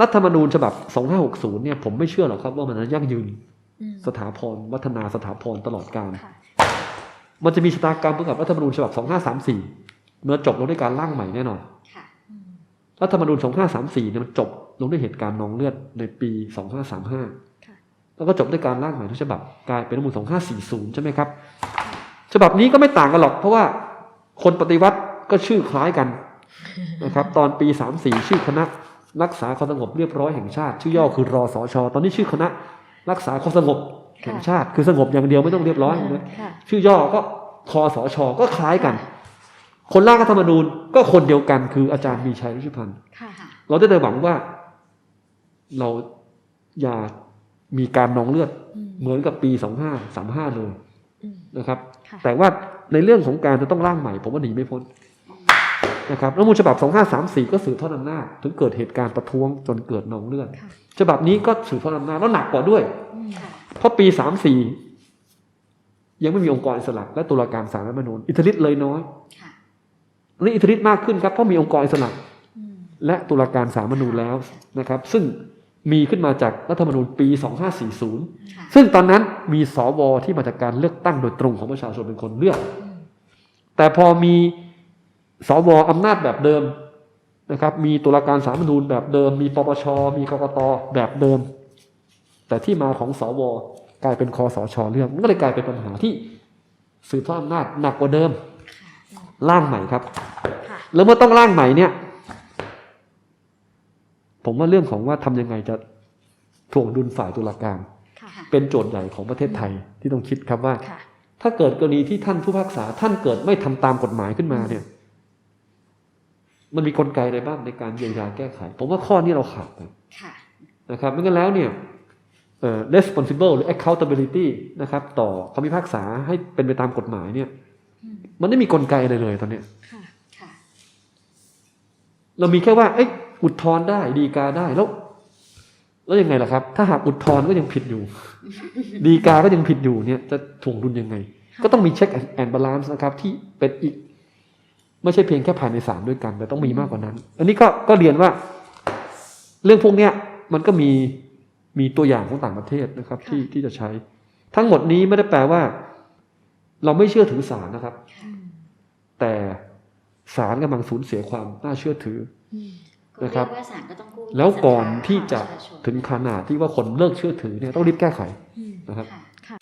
รัฐธรรมนูญฉบับ 2560 เนี่ยผมไม่เชื่อหรอกครับว่ามันจะยั่งยืนอืมสถาพรวัฒนาสถาพรตลอดกาลค่ะมันจะมีชะตากรรมเหมือนกับรัฐธรรมนูญฉบับ 2534 เมื่อจบลงด้วยการร่างใหม่แน่นอนค่ะอืมรัฐธรรมนูญ 2534 เนี่ยมันจบลงด้วยเหตุการณ์นองเลือดในปี 2535ค่ะแล้วก็จบด้วยการร่างใหม่ทุกฉบับกลายเป็นรัฐธรรมนูญ 2540 ใช่ไหมครับ ฉบับนี้ก็ไม่ต่างกันหรอก เพราะว่าคนปฏิวัติก็ชื่อคล้ายกันนะครับ ตอนปี 34 ชื่อคณะ รักษาความสงบเรียบร้อยแห่งชาติ ชื่อย่อคือรอสชตอนนี้ชื่อคณะ รักษาความสงบแห่งชาติ คือสงบอย่างเดียวไม่ต้องเรียบร้อยนะค่ะชื่อย่อก็คอสชก็คล้ายกัน คนร่างรัฐธรรมนูญก็คนเดียวกันคืออาจารย์มีชัยรุชิพันธ์ค่ะค่ะเราได้แต่หวังว่า เราอย่ามีการนองเลือดอืมเหมือนกับปี2535เลยอืมนะครับค่ะแต่ว่าในเรื่องของการจะต้องร่างใหม่ ผมว่าหนีไม่พ้น นะครับรัฐธรรมนูญฉบับ 2534 ก็สืบทอดอำนาจถึงเกิดเหตุการณ์ประท้วงจนเกิดนองเลือดค่ะฉบับนี้ก็สืบทอดอำนาจแล้วหนักกว่าด้วยอืมค่ะเพราะปี 34 ยังไม่มีองค์กรอิสระ และตุลาการศาลรัฐธรรมนูญอิทธิฤทธิ์เลยน้อยค่ะอันนี้อิทธิฤทธิ์มากขึ้นครับเพราะมีองค์กรอิสระอืมและตุลาการศาลรัฐธรรมนูญแล้วนะครับ ซึ่งมีขึ้นมาจากรัฐธรรมนูญปี 2540ค่ะซึ่งตอนนั้นมีสวที่มาจากการเลือกตั้งโดยตรงของประชาชนเป็นคนเลือกอืมแต่พอมี สวอำนาจแบบเดิมนะครับ มีตุลาการสาลรฐธรรมนูญแบบเดิม มีปปช มีกกตแบบเดิม แต่ที่มาของสวกลายเป็นคอสชเรื่องมันก็เลยกลายเป็นปัญหาที่สืบทอดอำนาจหนักกว่าเดิมร่างใหม่ครับค่ะแล้วเมื่อต้องร่างใหม่เนี่ย ผมว่าเรื่องของว่าทำยังไงจะถ่วงดุลฝ่ายตุลาการค่ะเป็นโจทย์ใหญ่ของประเทศไทยที่ต้องคิดครับว่าค่ะถ้าเกิดกรณีที่ท่านผู้พิพากษาท่านเกิดไม่ทำตามกฎหมายขึ้นมาเนี่ย มันมีกลไกอะไรบ้างในการเยียวยาแก้ไข ผมว่าข้อนี้เราขาดไปค่ะนะครับไม่งั้นแล้วเนี่ยเอ่อ responsible หรือ accountability นะครับ ต่อคำพิพากษาให้เป็นไปตามกฎหมายเนี่ยอืมมันไม่มีกลไกอะไรเลยตอนเนี้ยค่ะค่ะเรามีแค่ว่าเอ้ยอุทธรณ์ได้ดีกาได้แล้ว แล้วยังไงล่ะครับ ถ้าหากอุทธรณ์ก็ยังผิดอยู่ ดีกาก็ยังผิดอยู่เนี่ย จะถ่วงดุลยังไง ก็ต้องมีเช็คแอนด์บาลานซ์นะครับ ที่เป็นอีก ไม่ใช่เพียงแค่ภายในศาลด้วยกัน แต่ต้องมีมากกว่านั้น อันนี้ก็ก็เรียนว่า เรื่องพวกเนี้ยมันก็มีมีตัวอย่างของต่างประเทศนะครับ ที่ที่จะใช้ ทั้งหมดนี้ไม่ได้แปลว่า เราไม่เชื่อถือศาลนะครับอืมแต่ศาลกำลังสูญเสียความน่าเชื่อถืออืมก็นะครับเรียกว่าศาลก็ต้องกู้แล้วก่อนศรัทธาที่จะของประชาชนถึงขนาดที่ว่าคนเลิกเชื่อถือเนี่ยต้องรีบแก้ไขอืมนะครับค่ะค่ะ